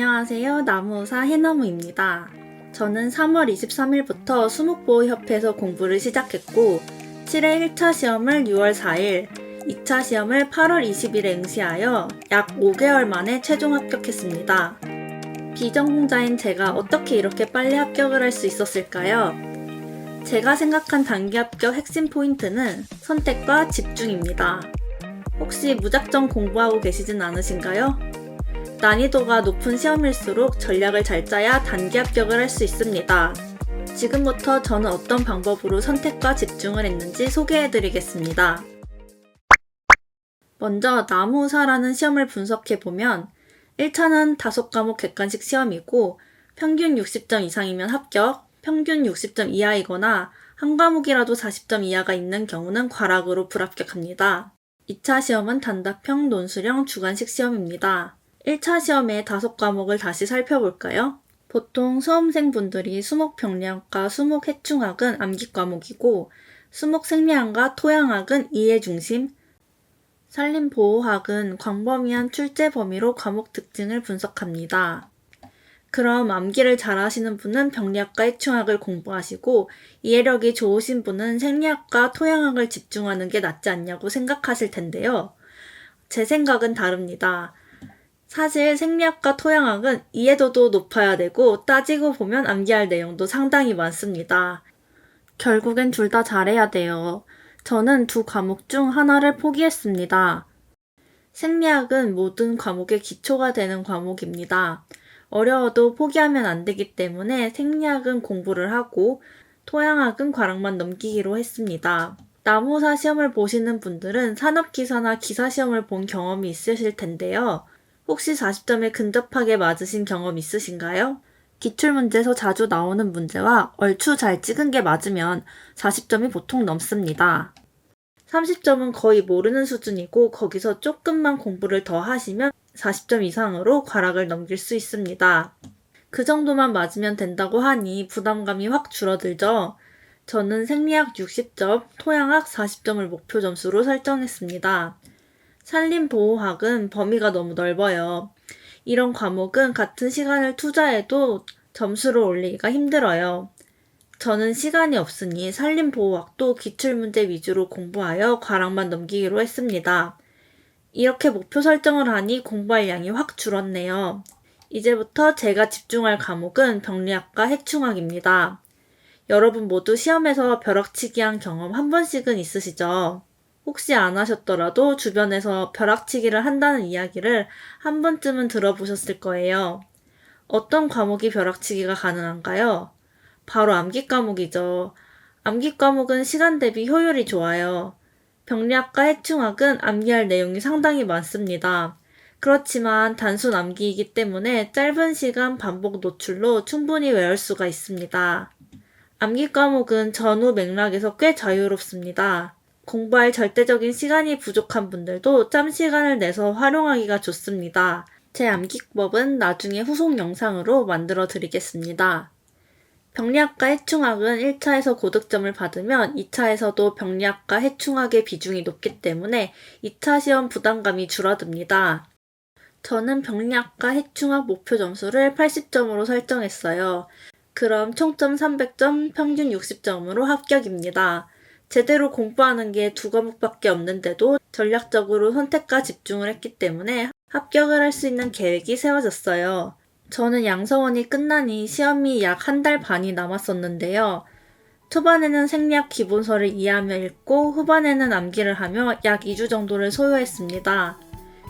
안녕하세요. 나무사 해나무입니다. 저는 3월 23일부터 수목보호협회에서 공부를 시작했고, 7회 1차 시험을 6월 4일, 2차 시험을 8월 20일에 응시하여 약 5개월 만에 최종 합격했습니다. 비전공자인 제가 어떻게 이렇게 빨리 합격을 할 수 있었을까요? 제가 생각한 단기 합격 핵심 포인트는 선택과 집중입니다. 혹시 무작정 공부하고 계시진 않으신가요? 난이도가 높은 시험일수록 전략을 잘 짜야 단기 합격을 할 수 있습니다. 지금부터 저는 어떤 방법으로 선택과 집중을 했는지 소개해 드리겠습니다. 먼저 나무사라는 시험을 분석해 보면 1차는 5과목 객관식 시험이고 평균 60점 이상이면 합격, 평균 60점 이하이거나 한 과목이라도 40점 이하가 있는 경우는 과락으로 불합격합니다. 2차 시험은 단답형, 논술형, 주관식 시험입니다. 1차 시험의 다섯 과목을 다시 살펴볼까요? 보통 수험생분들이 수목병리학과 수목해충학은 암기 과목이고 수목생리학과 토양학은 이해 중심, 산림보호학은 광범위한 출제 범위로 과목 특징을 분석합니다. 그럼 암기를 잘하시는 분은 병리학과 해충학을 공부하시고 이해력이 좋으신 분은 생리학과 토양학을 집중하는 게 낫지 않냐고 생각하실 텐데요. 제 생각은 다릅니다. 사실 생리학과 토양학은 이해도도 높아야 되고 따지고 보면 암기할 내용도 상당히 많습니다. 결국엔 둘 다 잘해야 돼요. 저는 두 과목 중 하나를 포기했습니다. 생리학은 모든 과목의 기초가 되는 과목입니다. 어려워도 포기하면 안 되기 때문에 생리학은 공부를 하고 토양학은 과락만 넘기기로 했습니다. 나무사 시험을 보시는 분들은 산업기사나 기사 시험을 본 경험이 있으실 텐데요. 혹시 40점에 근접하게 맞으신 경험 있으신가요? 기출문제에서 자주 나오는 문제와 얼추 잘 찍은 게 맞으면 40점이 보통 넘습니다. 30점은 거의 모르는 수준이고 거기서 조금만 공부를 더 하시면 40점 이상으로 과락을 넘길 수 있습니다. 그 정도만 맞으면 된다고 하니 부담감이 확 줄어들죠. 저는 생리학 60점, 토양학 40점을 목표 점수로 설정했습니다. 산림보호학은 범위가 너무 넓어요. 이런 과목은 같은 시간을 투자해도 점수를 올리기가 힘들어요. 저는 시간이 없으니 산림보호학도 기출문제 위주로 공부하여 과락만 넘기기로 했습니다. 이렇게 목표 설정을 하니 공부할 양이 확 줄었네요. 이제부터 제가 집중할 과목은 병리학과 해충학입니다. 여러분 모두 시험에서 벼락치기 한 경험 한 번씩은 있으시죠? 혹시 안 하셨더라도 주변에서 벼락치기를 한다는 이야기를 한 번쯤은 들어보셨을 거예요. 어떤 과목이 벼락치기가 가능한가요? 바로 암기 과목이죠. 암기 과목은 시간 대비 효율이 좋아요. 병리학과 해충학은 암기할 내용이 상당히 많습니다. 그렇지만 단순 암기이기 때문에 짧은 시간 반복 노출로 충분히 외울 수가 있습니다. 암기 과목은 전후 맥락에서 꽤 자유롭습니다. 공부할 절대적인 시간이 부족한 분들도 짬 시간을 내서 활용하기가 좋습니다. 제 암기법은 나중에 후속 영상으로 만들어 드리겠습니다. 병리학과 해충학은 1차에서 고득점을 받으면 2차에서도 병리학과 해충학의 비중이 높기 때문에 2차 시험 부담감이 줄어듭니다. 저는 병리학과 해충학 목표 점수를 80점으로 설정했어요. 그럼 총점 300점, 평균 60점으로 합격입니다. 제대로 공부하는 게 두 과목밖에 없는데도 전략적으로 선택과 집중을 했기 때문에 합격을 할 수 있는 계획이 세워졌어요. 저는 양서원이 끝나니 시험이 약 한 달 반이 남았었는데요. 초반에는 생리학 기본서를 이해하며 읽고 후반에는 암기를 하며 약 2주 정도를 소요했습니다.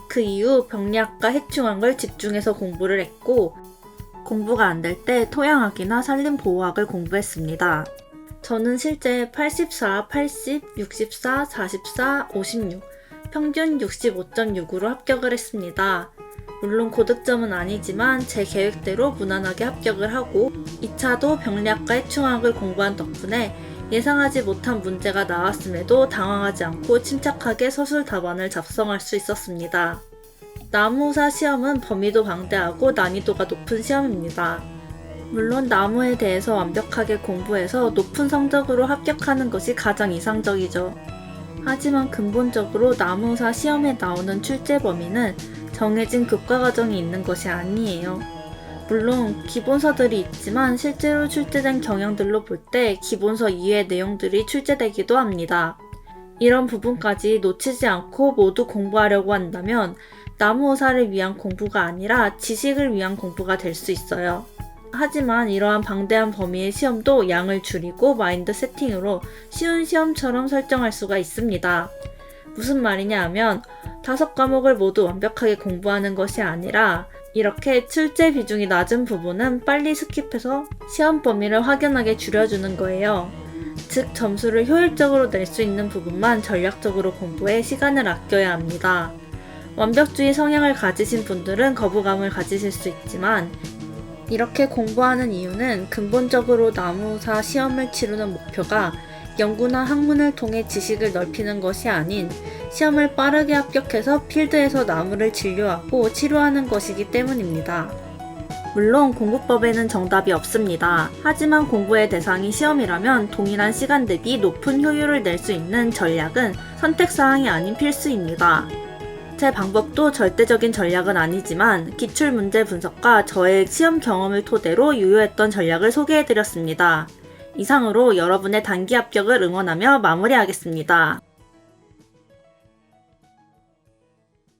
그 이후 병리학과 해충학을 집중해서 공부를 했고 공부가 안 될 때 토양학이나 산림보호학을 공부했습니다. 저는 실제 84, 80, 64, 44, 56, 평균 65.6으로 합격을 했습니다. 물론 고득점은 아니지만 제 계획대로 무난하게 합격을 하고 2차도 병리학과 해충학을 공부한 덕분에 예상하지 못한 문제가 나왔음에도 당황하지 않고 침착하게 서술 답안을 작성할 수 있었습니다. 나무사 시험은 범위도 방대하고 난이도가 높은 시험입니다. 물론 나무에 대해서 완벽하게 공부해서 높은 성적으로 합격하는 것이 가장 이상적이죠. 하지만 근본적으로 나무사 시험에 나오는 출제 범위는 정해진 교과 과정이 있는 것이 아니에요. 물론 기본서들이 있지만 실제로 출제된 경향들로 볼 때 기본서 이외의 내용들이 출제되기도 합니다. 이런 부분까지 놓치지 않고 모두 공부하려고 한다면 나무호사를 위한 공부가 아니라 지식을 위한 공부가 될 수 있어요. 하지만 이러한 방대한 범위의 시험도 양을 줄이고 마인드 세팅으로 쉬운 시험처럼 설정할 수가 있습니다. 무슨 말이냐 하면 다섯 과목을 모두 완벽하게 공부하는 것이 아니라 이렇게 출제 비중이 낮은 부분은 빨리 스킵해서 시험 범위를 확연하게 줄여주는 거예요. 즉, 점수를 효율적으로 낼 수 있는 부분만 전략적으로 공부해 시간을 아껴야 합니다. 완벽주의 성향을 가지신 분들은 거부감을 가지실 수 있지만 이렇게 공부하는 이유는 근본적으로 나무사 시험을 치르는 목표가 연구나 학문을 통해 지식을 넓히는 것이 아닌 시험을 빠르게 합격해서 필드에서 나무를 진료하고 치료하는 것이기 때문입니다. 물론 공부법에는 정답이 없습니다. 하지만 공부의 대상이 시험이라면 동일한 시간 대비 높은 효율을 낼 수 있는 전략은 선택사항이 아닌 필수입니다. 제 방법도 절대적인 전략은 아니지만 기출 문제 분석과 저의 시험 경험을 토대로 유효했던 전략을 소개해드렸습니다. 이상으로 여러분의 단기 합격을 응원하며 마무리하겠습니다.